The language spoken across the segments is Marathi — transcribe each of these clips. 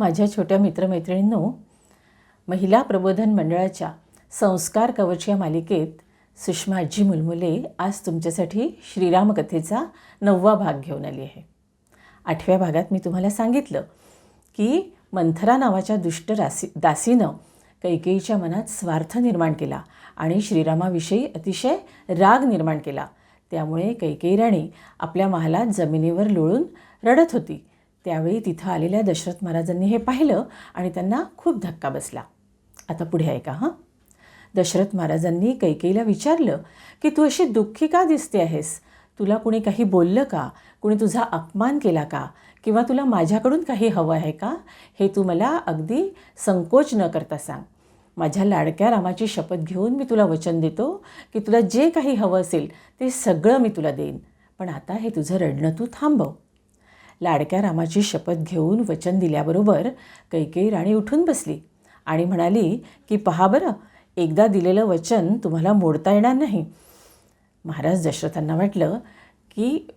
माझ्या छोट्या मित्रमैत्रिणींनो महिला प्रबोधन मंडळाच्या संस्कार कवच या मालिकेत सुषमाजी मुलमुले आज तुमच्यासाठी श्रीरामकथेचा नववा भाग घेऊन आली आहे. आठव्या भागात मी तुम्हाला सांगितलं की मंथरा नावाच्या दुष्ट रासी दासीनं कैकेयीच्या मनात स्वार्थ निर्माण केला आणि श्रीरामाविषयी अतिशय राग निर्माण केला. त्यामुळे कैकेयी राणी आपल्या महालात जमिनीवर लोळून रडत होती. त्यावेळी तिथं आलेल्या दशरथ महाराजांनी हे पाहिलं आणि त्यांना खूप धक्का बसला. आता पुढे ऐका हां. दशरथ महाराजांनी कैकेईला विचारलं की तू अशी दुःखी का दिसते आहेस? तुला कुणी काही बोललं का? कुणी तुझा अपमान केला का? किंवा तुला माझ्याकडून काही हवं आहे का? हे तू मला अगदी संकोच न करता सांग. माझ्या लाडक्या रामाची शपथ घेऊन मी तुला वचन देतो की तुला जे काही हवं असेल ते सगळं मी तुला देईन. पण आता हे तुझं रडणं तू थांबव. लाडक्या रामाची शपथ घेऊन वचन दिल्याबरोबर कैकेयी राणी उठून बसली आणि म्हणाली की पहा बरं एकदा दिलेलं वचन तुम्हाला मोडता येणार नाही. महाराज दशरथांना वाटलं की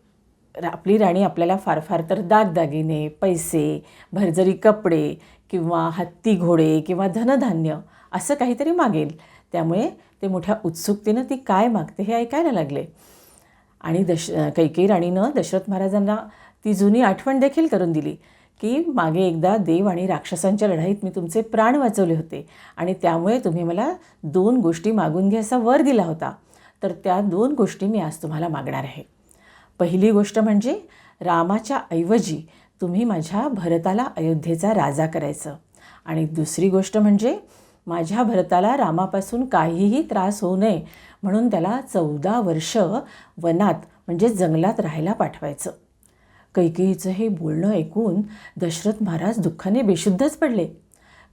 रा- आपली राणी आपल्याला फार फार तर दागदागिने पैसे भरजरी कपडे किंवा हत्ती घोडे किंवा धनधान्य असं काहीतरी मागेल. त्यामुळे ते मोठ्या उत्सुकतेनं ती काय मागते हे ऐकायला लागले. आणि दश कैकेयी राणीनं दशरथ महाराजांना ती जुनी आठवण देखील करून दिली की मागे एकदा देव आणि राक्षसांच्या लढाईत मी तुमचे प्राण वाचवले होते आणि त्यामुळे तुम्ही मला दोन गोष्टी मागून घ्यायचा वर दिला होता. तर त्या दोन गोष्टी मी आज तुम्हाला मागणार आहे. पहिली गोष्ट म्हणजे रामाच्या ऐवजी तुम्ही माझ्या भरताला अयोध्येचा राजा करायचं. आणि दुसरी गोष्ट म्हणजे माझ्या भरताला रामापासून काहीही त्रास होऊ नये म्हणून त्याला चौदा वर्ष वनात म्हणजे जंगलात राहायला पाठवायचं. कैकेयीचं हे बोलणं ऐकून दशरथ महाराज दुःखाने बेशुद्धच पडले.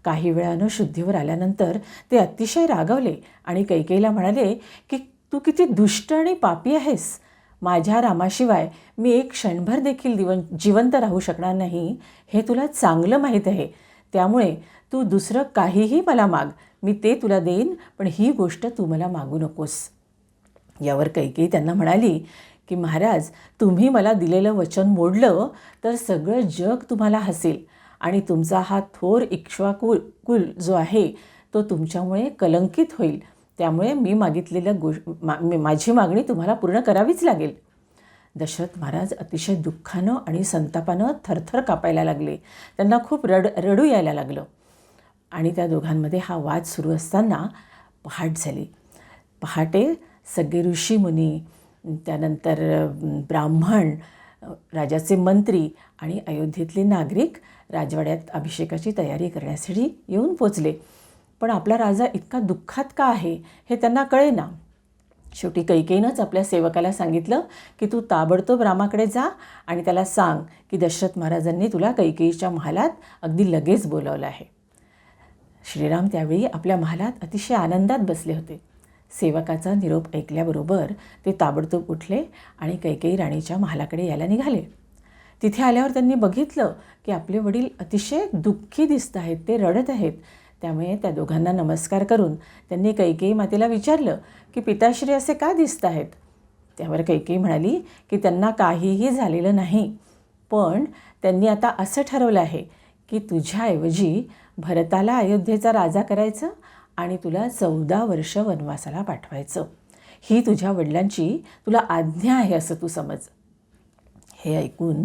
काही वेळानं शुद्धीवर आल्यानंतर ते अतिशय रागवले आणि कैकेयीला म्हणाले की तू किती दुष्ट आणि पापी आहेस. माझ्या रामाशिवाय मी एक क्षणभर देखील दिवन जिवंत राहू शकणार नाही. हे तुला चांगलं माहीत आहे. त्यामुळे तू दुसरं काहीही मला माग. मी ते तुला देईन पण ही गोष्ट तू मला मागू नकोस. यावर कैकेयी त्यांना म्हणाली की महाराज तुम्ही मला दिलेलं वचन मोडलं तर सगळं जग तुम्हाला हसेल. आणि तुमचा हा थोर इक्ष्वाकुल कुल जो आहे तो तुमच्यामुळे कलंकित होईल. त्यामुळे मी मागितलेलं गोष मा मी- माझी मागणी तुम्हाला पूर्ण करावीच लागेल. दशरथ महाराज अतिशय दुःखानं आणि संतापानं थरथर कापायला लागले. त्यांना खूप रड रडू यायला लागलं. आणि त्या दोघांमध्ये हा वाद सुरू असताना पहाट झाली. पहाटे सगळे ऋषीमुनी त्यानंतर ब्राह्मण राजाचे मंत्री आणि अयोध्येतले नागरिक राजवाड्यात अभिषेकाची तयारी करण्यासाठी येऊन पोचले. पण आपला राजा इतका दुःखात का आहे हे त्यांना कळेना. शेवटी कैकेयीनंच आपल्या सेवकाला सांगितलं की तू ताबडतोब रामाकडे जा आणि त्याला सांग की दशरथ महाराजांनी तुला कैकेयीच्या महालात अगदी लगेच बोलावलं आहे. श्रीराम त्यावेळी आपल्या महालात अतिशय आनंदात बसले होते. सेवकाचा निरोप ऐकल्याबरोबर ते ताबडतोब उठले आणि कैकेयी राणीच्या महालाकडे यायला निघाले. तिथे आल्यावर त्यांनी बघितलं की आपले वडील अतिशय दुःखी दिसत आहेत ते रडत आहेत. त्यामुळे त्या दोघांना नमस्कार करून त्यांनी कैकेयी मातेला विचारलं की पिताश्री असे का दिसत आहेत? त्यावर कैकेयी म्हणाली की त्यांना काहीही झालेलं नाही पण त्यांनी आता असं ठरवलं आहे की तुझ्याऐवजी भरताला अयोध्येचा राजा करायचं आणि तुला चौदा वर्ष वनवासाला पाठवायचं. ही तुझ्या वडिलांची तुला आज्ञा आहे असं तू समज. हे ऐकून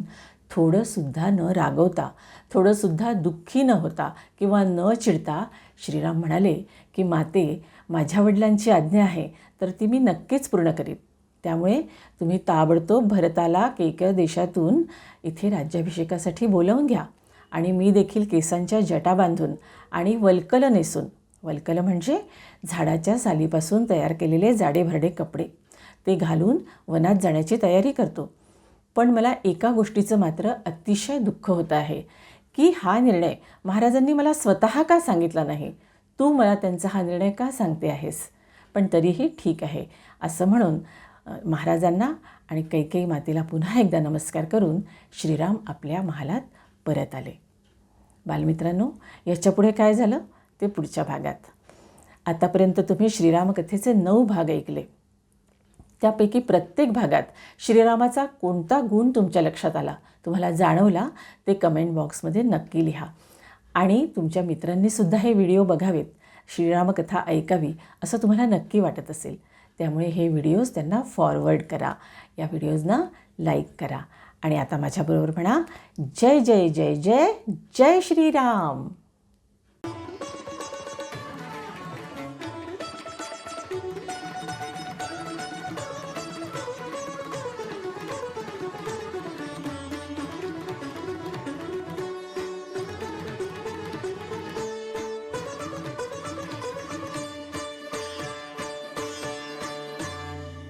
थोडंसुद्धा न रागवता थोडंसुद्धा दुःखी न होता किंवा न चिडता श्रीराम म्हणाले की माते माझ्या वडिलांची आज्ञा आहे तर ती मी नक्कीच पूर्ण करीन. त्यामुळे तुम्ही ताबडतोब भरताला केकय देशातून इथे राज्याभिषेकासाठी बोलावून घ्या आणि मी देखील केसांच्या जटा बांधून आणि वल्कलं नेसून वल्कलं म्हणजे झाडाच्या सालीपासून तयार केलेले जाडेभरडे कपडे. ते घालून वनात जाण्याची तयारी करतो. पण मला एका गोष्टीचं मात्र अतिशय दुःख होतं आहे की हा निर्णय महाराजांनी मला स्वतः का सांगितला नाही? तू मला त्यांचा हा निर्णय का सांगते आहेस? पण तरीही ठीक आहे असं म्हणून महाराजांना आणि कैकेयी मातेला पुन्हा एकदा नमस्कार करून श्रीराम आपल्या महालात परत आले. बालमित्रांनो याच्यापुढे काय झालं? ते पुढच्या भागात. आतापर्यंत तुम्ही श्रीरामकथेचे नऊ भाग ऐकले. त्यापैकी प्रत्येक भागात श्रीरामाचा कोणता गुण तुमच्या लक्षात आला? तुम्हाला जाणवला? ते कमेंट बॉक्समध्ये नक्की लिहा. आणि तुमच्या मित्रांनीसुद्धा हे व्हिडिओ बघावेत. श्रीरामकथा ऐकावी असं तुम्हाला नक्की वाटत असेल. त्यामुळे हे व्हिडिओज त्यांना फॉरवर्ड करा. या व्हिडिओजना लाईक करा. आणि आता माझ्याबरोबर म्हणा जय जय जय जय जय श्रीराम!